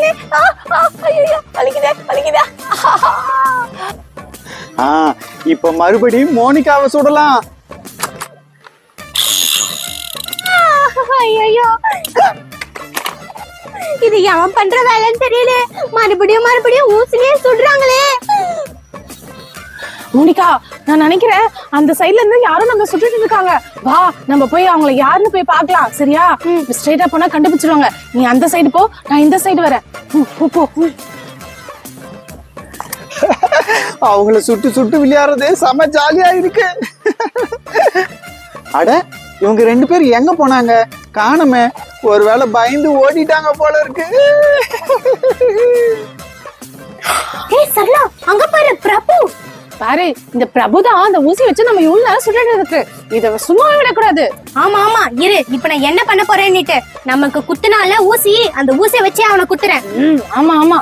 வலிக்குது தெரியல வலிக்குதே வலிக்குதே ஆ இப்ப மறுபடியும் மோனிகாவை சுடலாம். ஐயோ இது எவன் பண்ற வேலைன்னு தெரியல. மறுபடியும் மறுபடியும் ஊசிலே சுடுறாங்களே. மோனிகா நான் நினைக்கிறேன் அந்த சைடுல இருந்து யாரும் நம்ம சுட்டுட்டு இருக்காங்க வா நம்ம போய் அவங்கள யாருன்னு போய் பார்க்கலாம் சரியா? ஸ்ட்ரைட்டா போனா கண்டுபிடிச்சிருவாங்க. நீ அந்த சைடு போ நான் இந்த சைடு வரேன். போ. அவங்கள சுட்டு சுட்டு விளையாடுறது செம ஜாலியா இருக்கு. அட இவங்க ரெண்டு பேரும் எங்க போனாங்க? காணுமே ஒருவேளை பயந்து ஓடிட்டாங்க போல இருக்கு. ஏய் சரளா அங்க பாரு பிரபு. பாரு இந்த பிரபுதான் அந்த ஊசி வச்சு நம்ம இவ்வளவு நேரம் சுட்டுட்டு இருக்கு இத சும்மா விடக்கூடாது. ஆமா ஆமா. இரு இப்ப நான் என்ன பண்ண போறேன்னுட்டு. நமக்கு குத்துனால ஊசி அந்த ஊசியை வச்சே அவனை குத்துறேன். ம் ஆமா ஆமா.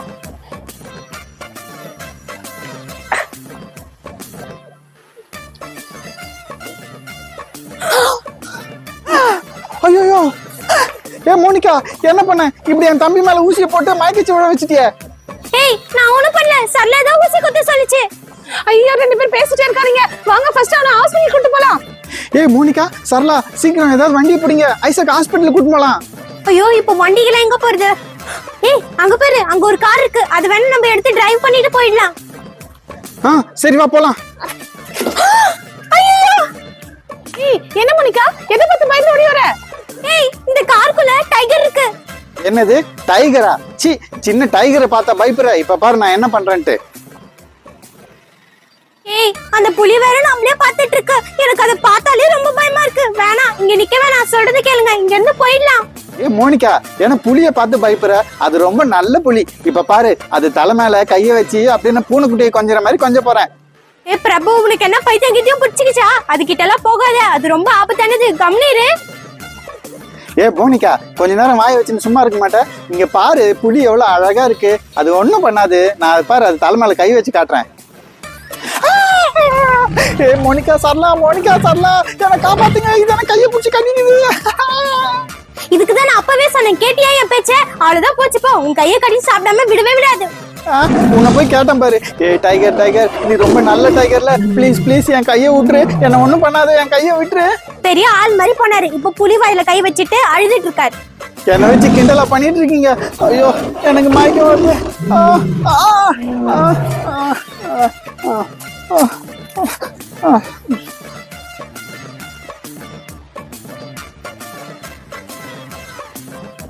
ஐயோ ஏ மோனிகா என்ன பண்ண? இப்படி என் தம்பி மேல ஊசியை போட்டு மயக்கிச்சு விட வச்சுட்டியே. ஏய் நான் ஒண்ணும் பண்ணல ஏய் மோனிகா சரளா சீக்கிரம் ஏதாவது வண்டியை பிடிங்க. ஐசக் ஹாஸ்பிட்டலுக்கு கூட்டு போலாம். ஐயோ இப்ப வண்டிகள் எங்க போறது? ஏய் அங்க பாரு அங்க ஒரு கார் இருக்கு. அது வேணா நம்ம எடுத்து டிரைவ் பண்ணிட்டு போயிடலாம். ஆ சரி வா போலாம். ஏய் என்ன மோனிகா? எதை பார்த்து பயந்து ஓடி வர? ஏய் இந்த காருக்குள்ள டைகர் இருக்கு. என்னது? டைகரா சி சின்ன டைகரை பார்த்தா பயப்படுற. இப்ப பாரு நான் என்ன பண்றேன்ட்டு. ஏய் அந்த புலி வேற நம்மளே பார்த்துட்டு இருக்கு. எனக்கு அதை இங்க நிக்க வேணாம் சொல்றது கேளுங்க இங்க இருந்து போயிடலாம். ஏ மோனிகா ஏன்னா புலிய பார்த்து பயப்படுற அது ரொம்ப நல்ல புலி. இப்ப பாரு அது தலை மேல கைய வச்சு அப்படின்னு பூனைக்குட்டியை கொஞ்சற மாதிரி கொஞ்ச போறேன். ஏ பிரபு உனக்கு என்ன பைத்தியம் கிட்டியும் பிடிச்சிக்கிச்சா? அது கிட்ட எல்லாம் போகாத அது ரொம்ப ஆபத்தானது கம்னீரு ஏ மோனிகா கொஞ்ச நேரம் வாய வச்சுன்னு சும்மா இருக்க மாட்டேன் இங்க பாரு புலி எவ்வளவு அழகா இருக்கு. அது ஒண்ணும் பண்ணாது. நான் பாரு அது தலை மேல கை வச்சு காட்டுறேன். ஏ மோனிகா சரலா மோனிகா சரலா என்ன காப்பாத்துங்க இது எனக்கு கையை பிடிச்சி கடிக்குது இதுக்கு தான் நான் அப்பவே சொன்னேன். கேட்டியா என் பேச்ச? அவ்வளவுதான் போச்சுப்போ உன் கையை கடி சாப்பிடாம விடவே விடாது. உன்னை போய் கேட்டேன் பாரு. ஏ டைகர் டைகர் நீ ரொம்ப நல்ல டைகர்ல ப்ளீஸ் ப்ளீஸ் என் கையை விட்டுரு என்ன ஒண்ணும் பண்ணாத என் கையை விட்டுரு பெரிய ஆள் மாதிரி போனாரு. இப்ப புலி வாயில கை வச்சுட்டு அழுதுட்டு இருக்காரு. என்னை வச்சு கிண்டலா பண்ணிட்டு இருக்கீங்க. ஐயோ எனக்கு மயக்கம் வருது. ஆ, ஆ, ஆ, ஆ, ஆ. 嗯。